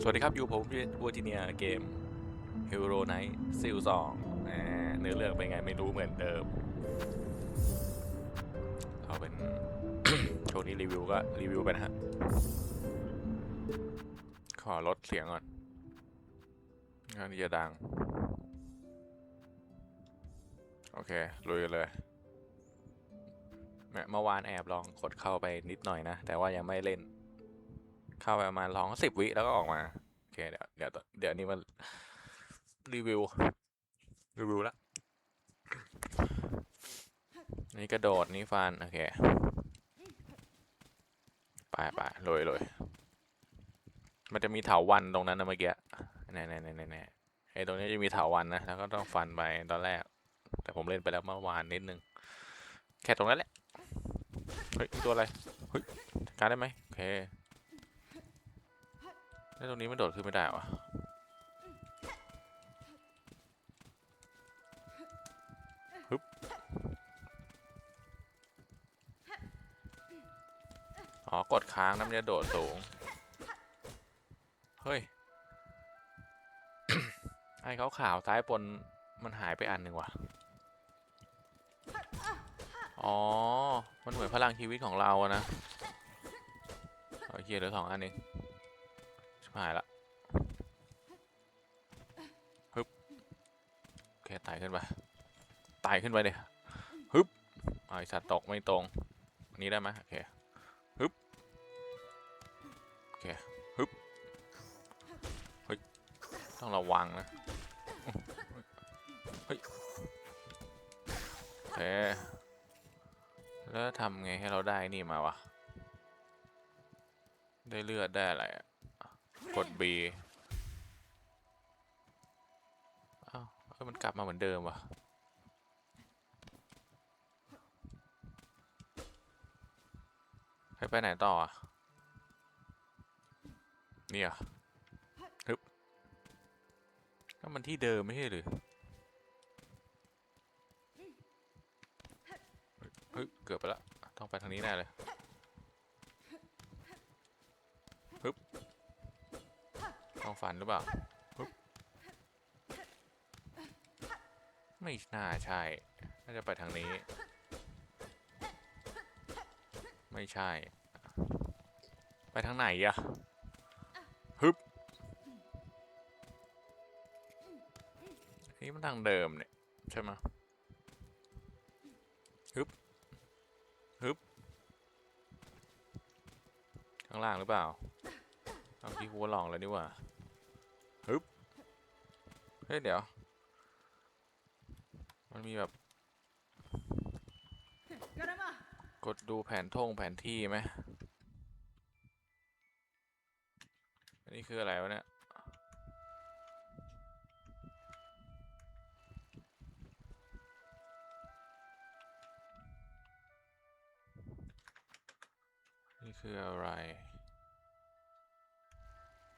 สวัสดีครับ อยู่ผมวูจิเนียเกม Hero Night ซิลสองเนื้อเรื่องเป็นไงไม่รู้เหมือนเดิม เอาเป็นช่วงนี้รีวิวก็รีวิวไปนะฮะ ขอลดเสียงก่อนงานนี้จะดัง โอเค ลุยกันเลยแม่เมื่อวานแอบลองกดเข้าไปนิดหน่อยนะ แต่ว่ายังไม่เล่น เข้าไปประมาณลองสิบวิแล้วก็ออกมา โอเค เดี๋ยวเดี๋ยวเดี๋ยวนี้มันรีวิว รีวิวละนี่กระโดดนี่ฟัน โอเค ไปไปลอยลอยมันจะมีเถาวันตรงนั้นนะเมื่อกี้แน่แน่แน่แน่แน่ไอ้ตรงนี้จะมีเถาวันนะ แล้วก็ต้องฟันไปตอนแรก แต่ผมเล่นไปแล้วเมื่อวานนิดนึง แค่ตรงนั้นแหละ เฮ้ย ตัวอะไร เฮ้ยการได้ไหมโอเค แล้วตรงนี้มันโดดขึ้นไม่ได้วะฮึบอ๋อกดค้างน้ำจะโดดสูง เฮ้ย ไอ้เขาขาวๆซ้ายบนมันหายไปอันหนึ่งว่ะ อ๋อ มันเหมือนพลังชีวิตของเราอะนะโอาเคเหลือสองอันเอง หายละฮึบโอเคไต่ขึ้นไปไต่ขึ้นไปเลยฮึบไอสัตว์ตกไม่ตรงอันนี้ได้ไหมโอเคฮึบโอเคฮึบเฮ้ยต้องระวังนะเฮ้ยโอเคแล้วทำไงให้เราได้นี่มาวะได้เลือดได้อะไรอะ กด B อ้าวเอ้ยมันกลับมาเหมือนเดิมว่ะ ให้ไปไหนต่ออะนี่อะฮึบก็มันที่เดิมไม่ใช่หรือเฮ้ยเกือบไปละ ต้องไปทางนี้แน่เลยฮึ ต้องฟันหรือเปล่าไม่น่าใช่ น่าจะไปทางนี้ ไม่ใช่ ไปทางไหนอะฮึบนี่มันทางเดิมเนี่ย ใช่ไหมฮึบฮึบ ข้างล่างหรือเปล่า เอาที่กูก็ลองแล้วนี่ว่าฮึบเฮ้ยเดี๋ยว มันมีแบบ กดดูแผนท่งแผนที่ไหมอันนี้คืออะไรวะเนี่ยนี่คืออะไร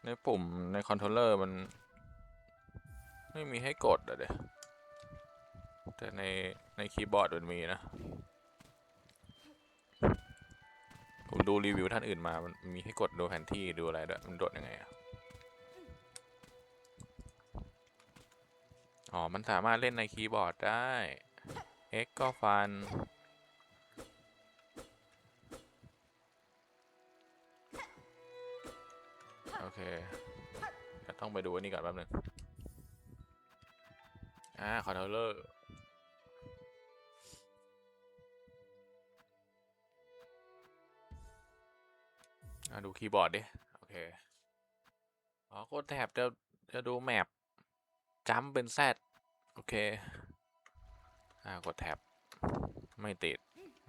ในปุ่มในคอนโทรลเลอร์มัน ไม่มีให้กดอะเดี๋ยวแต่ใน ในคีย์บอร์ดมันมีนะ ผมดูรีวิวท่านอื่นมา มันมีให้กดดูแผนที่ดูอะไรด้วย มันโดดยังไงอะอ๋อ มันสามารถเล่นในคีย์บอร์ดได้ X ก็ฟัน เคเดี๋ยวต้องไปดูอันนี้ก่อนแป๊บนึงอ่าคอนโทรลเลอร์อ่าดูคีย์บอร์ดดิ โอเค อ๋อกดแท็บจะจะดูแมปจัมเป็น Z โอเค อ่ากดแท็บไม่ติด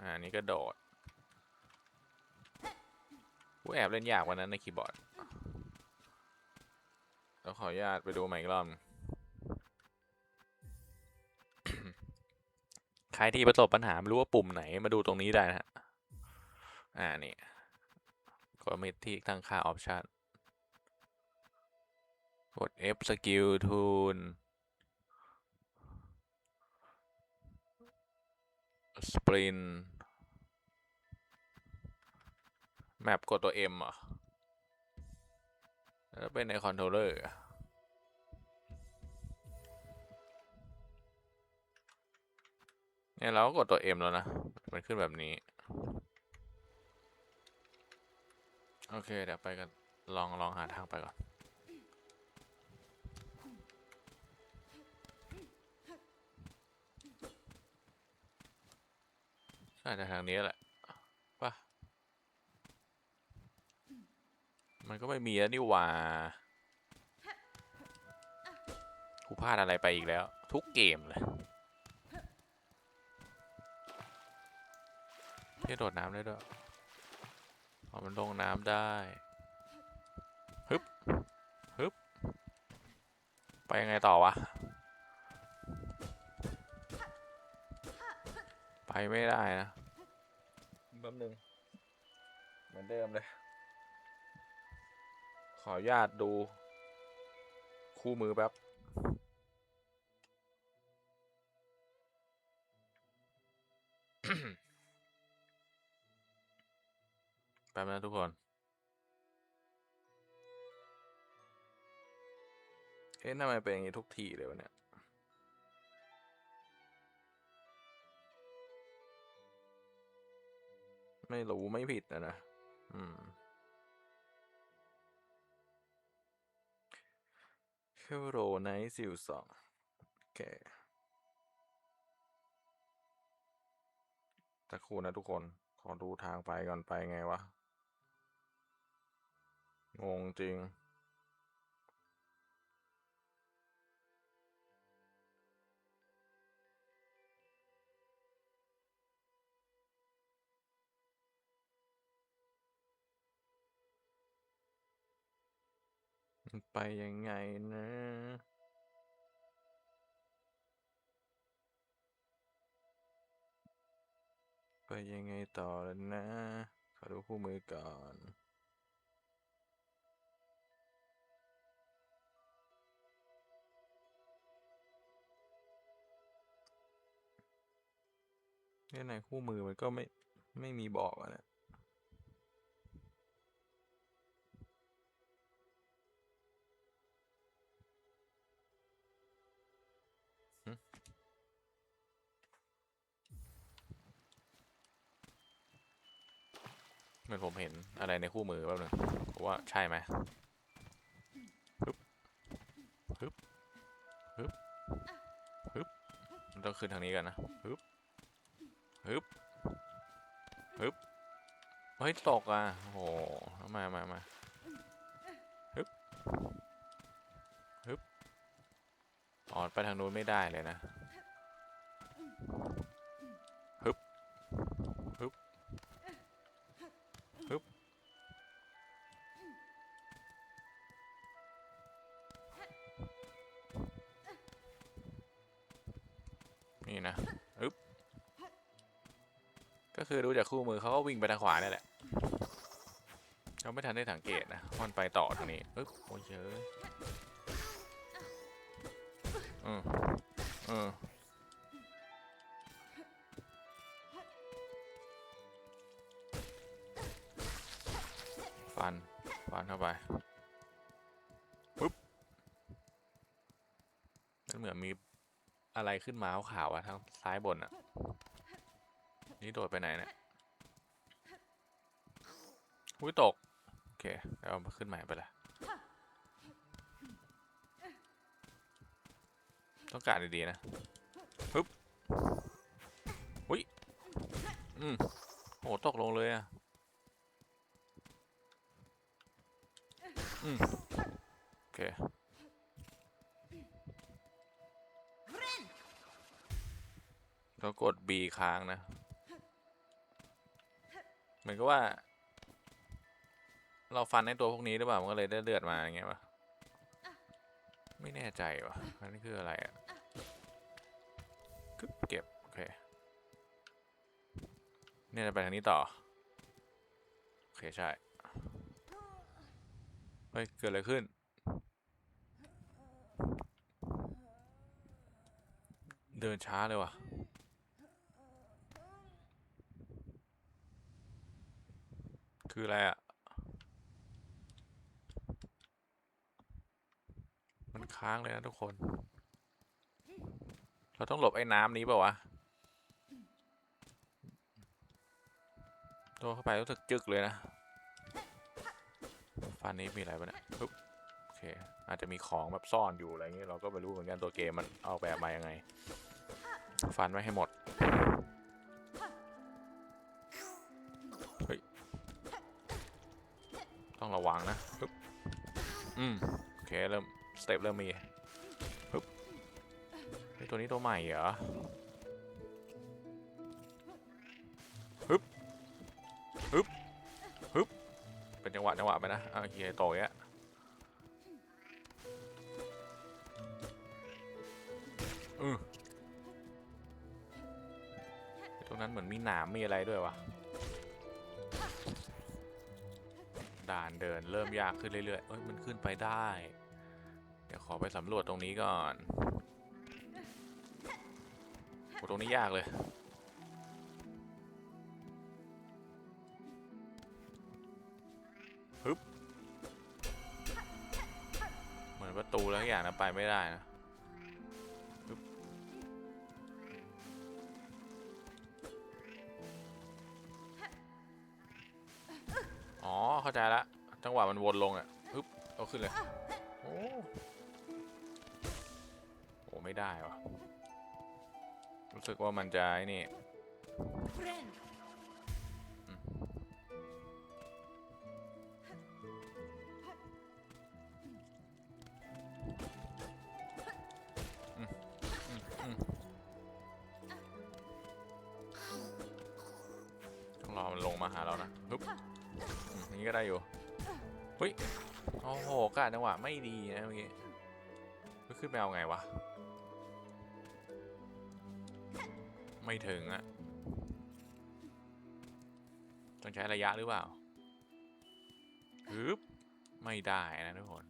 อ่านี้ก็โดดกูแอบเล่นยากกว่านั้นในคีย์บอร์ด แล้วขออนุญาตไปดูใหม่อีกรอบใครที่ประสบปัญหาไม่รู้ว่าปุ่มไหนมาดูตรงนี้ได้นะฮะ อ่า นี่กดมิดที่ตั้งค่าออปชันกด F skill tool sprint แมปกดตัว M เอเอแล้วเป็นในคอนโทรลเลอร์อะ เนี่ยเราก็กดตัว M แล้วนะ มันขึ้นแบบนี้ โอเค เดี๋ยวไปกัน ลองลองหาทางไปก่อนน่าจะทางนี้แหละป่ะ มันก็ไม่มีแล้วนี่หว่ากูพลาดอะไรไปอีกแล้ว ทุกเกมเลย ที่โดดน้ำได้ด้วยอ๋อมันลงน้ำได้ฮึบฮึบไปยังไงต่อวะ ไปไม่ได้นะแป๊บนึงเหมือนเดิมเลย ขออนุญาตดู คู่มือแป๊บ แป๊บนะทุกคน เอ๊ะทำไมเป็นอย่างนี้ทุกทีเลยวะเนี่ยไม่รู้ไม่ผิดนะนะ อืมเคโรไนซิลสองโอเคตะคูนะทุกคน ขอดูทางไปก่อนไปไงวะ งงจริง ไปยังไงนะไปยังไงต่อแล้วนะ ขอดูคู่มือก่อน เนี่ยในคู่มือมันก็ไม่ไม่มีบอกอะเนี่ยเหมือนผมเห็นอะไรในคู่มือแป๊บนึงว่าใช่ไหมฮึบฮึบฮึบฮึบมันต้องขึ้นทางนี้กันนะฮึบ ฮึบฮึบเฮ้ยตกอะโอ้โหมามามาฮึบฮึบอ๋อไปทางนู้นไม่ได้เลยนะฮึบฮึบฮึบนี่นะ คือดูจากคู่มือเขาก็วิ่งไปทางขวานี่แหละเขาไม่ทันได้สังเกตนะมันไปต่อทางนี้อึ๊บโอ้ยเยอะอืมอืมฟันฟันเข้าไปปุ๊บมันเหมือนมีอะไรขึ้นมาขาวๆอะทางซ้ายบนอะ นี่โดดไปไหนเนี่ยอุ้ยตก โอเคแล้วเอามาขึ้นใหม่ไปละต้องการดีๆนะปึ๊บอุ้ย อืมโหตกลงเลยอะอืมโอเคแล้วกด B ค้างนะ เหมือนกับว่า เราฟันในตัวพวกนี้หรือเปล่า มันก็เลยได้เลือดมาอย่างเงี้ยป่ะ ไม่แน่ใจว่ะอันนี้คืออะไรอะก็เก็บ โอเค เนี่ยจะไปทางนี้ต่อ โอเค ใช่ เฮ้ย เกิดอะไรขึ้น เดินช้าเลยว่ะ คืออะไรอะ มันค้างเลยนะทุกคน เราต้องหลบไอ้น้ำนี้เปล่าวะโดนเข้าไปรู้สึกจึกเลยนะฟันนี้มีอะไรปะเนี่ยปึ๊บโอเค อาจจะมีของแบบซ่อนอยู่อะไรเงี้ยเราก็ไม่รู้เหมือนกันตัวเกมมันเอาแบบมายังไง ฟันไว้ให้หมด ต้องระวังนะอืมโอเคเริ่มสเต็ปเริ่มมีปึ๊บเฮ้ยตัวนี้ตัวใหม่เหรอฮึบฮึบฮึบเป็นจังหวะจังหวะไปนะอะโอเคโตอย่างเงี้ยอือตรงนั้นเหมือนมีหนามมีอะไรด้วยวะ ดานเดินเริ่มยากขึ้นเรื่อยๆเอ้ยมันขึ้นไปได้ เดี๋ยวขอไปสำรวจตรงนี้ก่อนโหตรงนี้ยากเลย ฮึบ เหมือนประตูแล้วอย่างนะไปไม่ได้นะ เข้าใจละจังหวะมันวนลงอะปึ๊บเอาขึ้นเลยโอ้โหไม่ได้วะรู้สึกว่ามันจะนี่ นี้ก็ได้อยู่เฮ้ยโอ้โหกาดจังหวะไม่ดีนะเมื่อกี้ขึ้นไปเอาไงวะ ไม่ถึงอะต้องใช้ระยะหรือเปล่าฮึบไม่ได้นะทุกคน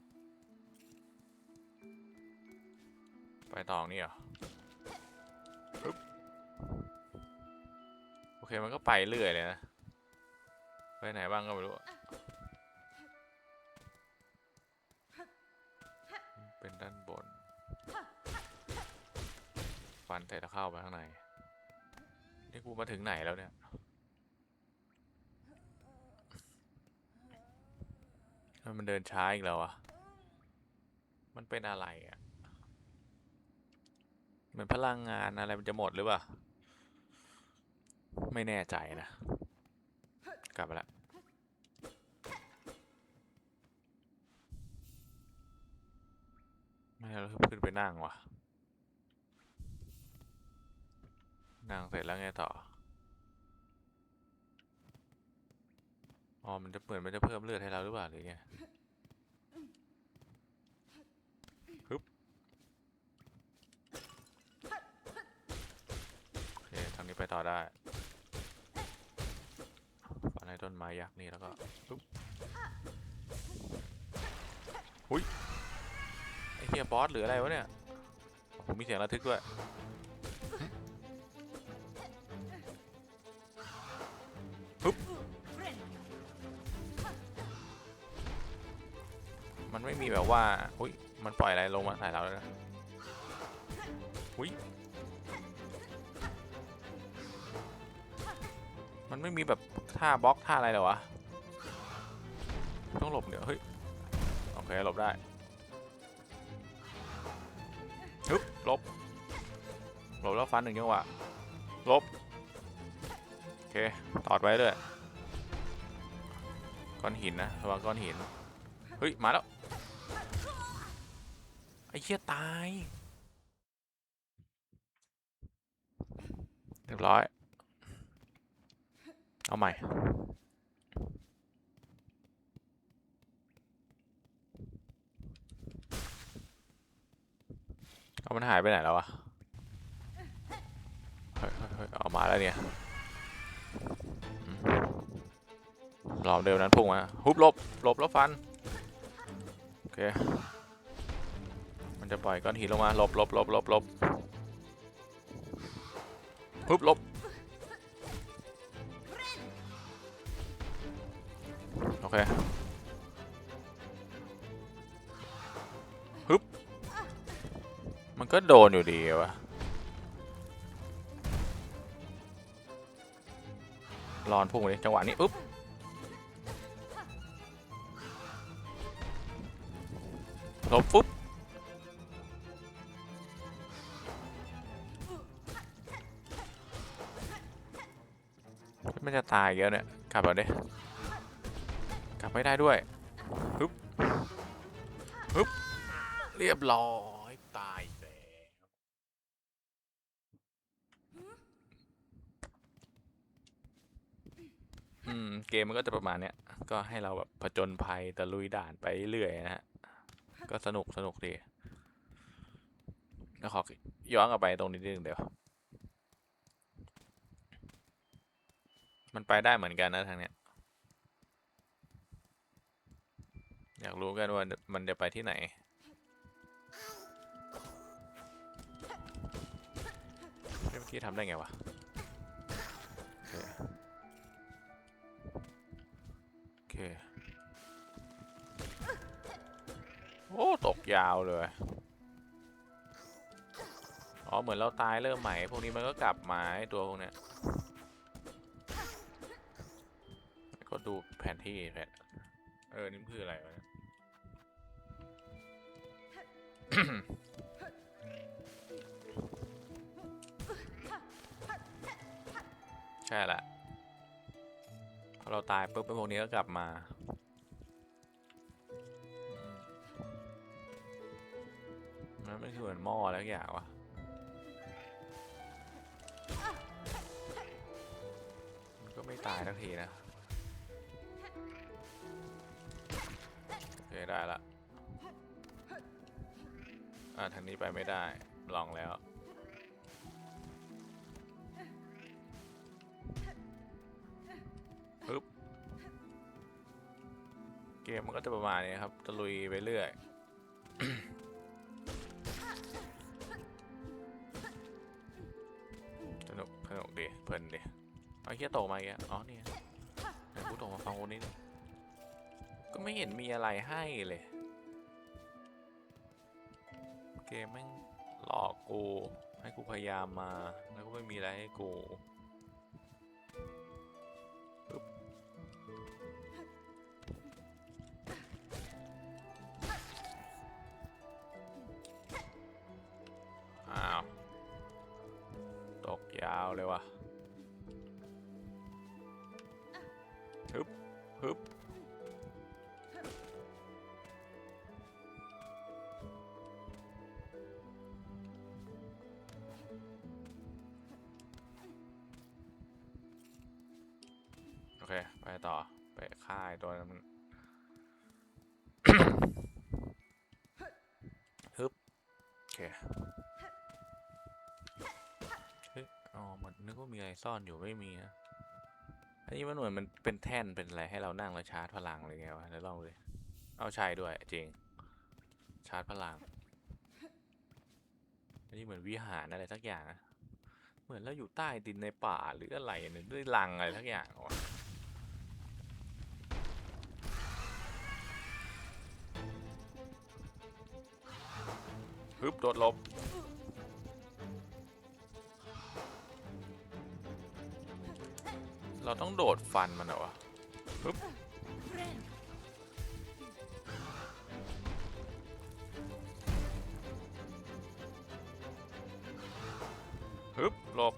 ไปต่อตรงนี่เหรอฮึบโอเคมันก็ไปเรื่อยเลยนะ ไปไหนบ้างก็ไม่รู้อะเป็นด้านบน ฟันแต่ตะเข้าไปข้างใน นี่กูมาถึงไหนแล้วเนี่ยทำไมมันเดินช้าอีกแล้วอะมันเป็นอะไรอะเหมือนพลังงานอะไรมันจะหมดหรือเปล่า ไม่แน่ใจนะก ลับมาละไม่แล้วขึ้นไปนั่งวะนั่งเสร็จแล้วไงต่อ อ๋อ มันจะเหมือนมันจะเพิ่มเลือดให้เราหรือเปล่าหรือไงฮึบโอเคทางนี้ไปต่อได้ นให้ต้นไม้ยักษ์นี่แล้วก็ฮึบหุยไอ้เฮียบอสหรืออะไรวะเนี่ยผมมีเสียงระทึกด้วย Friend. มันไม่มีแบบว่าอุ้ยมันปล่อยอะไรลงมาใส่เราเลยนะอุ้ย มันไม่มีแบบท่าบล็อกท่าอะไรเหรอวะ ต้องหลบเดี๋ยวเฮ้ย โอเคหลบได้ฮึบหลบหลบแล้วฟันหนึ่งจังหวะหลบ โอเค ตอดไว้เลยก้อนหินนะระวังก้อนหิน เฮ้ย มาแล้ว ไอ้เหี้ยตาย เรียบร้อย เอาใหม่ เอามันหายไปไหนแล้ววะเฮ้ยเฮ้ยเฮ้ยเอามาแล้วเนี่ยอืมรอบเดิมนั้นพุ่งมาฮุบลบลบแล้วฟัน โอเค มันจะปล่อยก้อนหินลงมาลบลบลบลบลบฮึบลบ เคฮึบมันก็โดนอยู่ดีวะรอนพุ่งเลยจังหวะนี้อุ๊บหลบปุ๊บมันจะตายเยอะเนี่ยกลับมาดิ กลับไม่ได้ด้วยฮึบฮึบเรียบร้อยตายแล้วอืมเกมมันก็จะประมาณเนี้ยก็ให้เราแบบผจญภัยตะลุยด่านไปเรื่อยนะฮะก็สนุกสนุกดีแล้วขอย้อนกลับไปตรงนี้นิดนึงเดี๋ยว มันไปได้เหมือนกันนะทางเนี้ย อยากรู้กันว่ามันจะไปที่ไหน เมื่อกี้ทำได้ไงวะโอเค โอ้ ตกยาวเลย อ๋อ เหมือนเราตายเริ่มใหม่ พวกนี้มันก็กลับมาไอตัวพวกเนี้ยก็ดูแผนที่แผนเออ นี่มันคืออะไรวะเนี่ย ใช่แหละพอเราตายปุ๊บพวกนี้ก็กลับมามันไม่คือเหมือนหม้อแล้วอย่างวะก็ไม่ตายทักทีนะ โอเค ได้ละ อ่าทางนี้ไปไม่ได้ ลองแล้ว ปึ๊บ เกมมันก็จะประมาณนี้ครับ ตะลุยไปเรื่อย สนุก สนุกดี เพลินดีเอาเฮียโตมาอีกแล้วอ๋อนี่ไงเดี๋ยวกูโตมาฟังคนนี้ก็ไม่เห็นมีอะไรให้เลย เกมแม่งหลอกกู ให้กูพยายามมา แล้วก็ไม่มีอะไรให้กูอ้าว ตกยาวเลยว่ะฮึบฮึบ อ๋อเหมันนึกว่ามีอะไรซ่อนอยู่ไม่มีนะอันนี้มันเหมือนมันเป็นแท่นเป็นอะไรให้เรานั่งแล้วชาร์จพลังอะไรเงี้ยวะเดี๋ยวลองดูดิเอาใช่ด้วยจริง ชาร์จพลัง อันนี้เหมือนวิหารอะไรสักอย่างนะ เหมือนเราอยู่ใต้ดินในป่าหรืออะไรเนี่ยด้วยรังอะไรสักอย่างวะฮึบโดดลบ เราต้องโดดฟันมันเหรอวะปึ๊บฮึบหลบ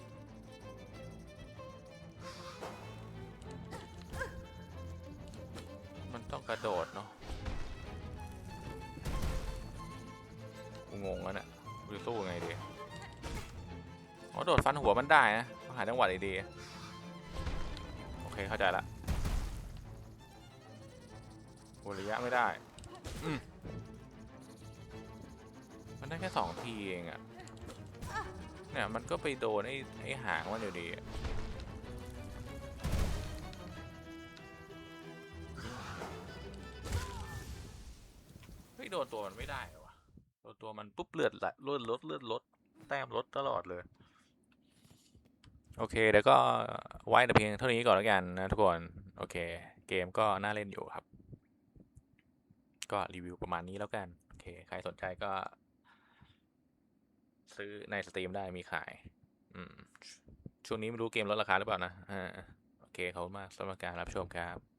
มันต้องกระโดดเนาะกูงงแล้วเนี่ยกูจะสู้ยังไงดีอ๋อโดดฟันหัวมันได้นะต้องหาจังหวะดีๆ เคเข้าใจละโหระยะไม่ได้ มันได้แค่สองทีเองอะเนี่ย มันก็ไปโดนไอ้ไอ้หางมันอยู่ดีเฮ้ยโดนตัวมันไม่ได้หรอวะโดนตัวมันปุ๊บเลือดไหลเลือดลดเลือดลด แต้มลดตลอดเลย โอเคเดี๋ยวก็ไว้แต่เพียงเท่านี้ก่อนแล้วกันนะทุกคน โอเค เกมก็น่าเล่นอยู่ครับ ก็รีวิวประมาณนี้แล้วกัน โอเค ใครสนใจก็ ซื้อในสตรีมได้มีขาย อืม ช่วงนี้ไม่รู้เกมลดราคาหรือเปล่านะอ่าโอเคขอบคุณมากสำหรับการรับชมครับ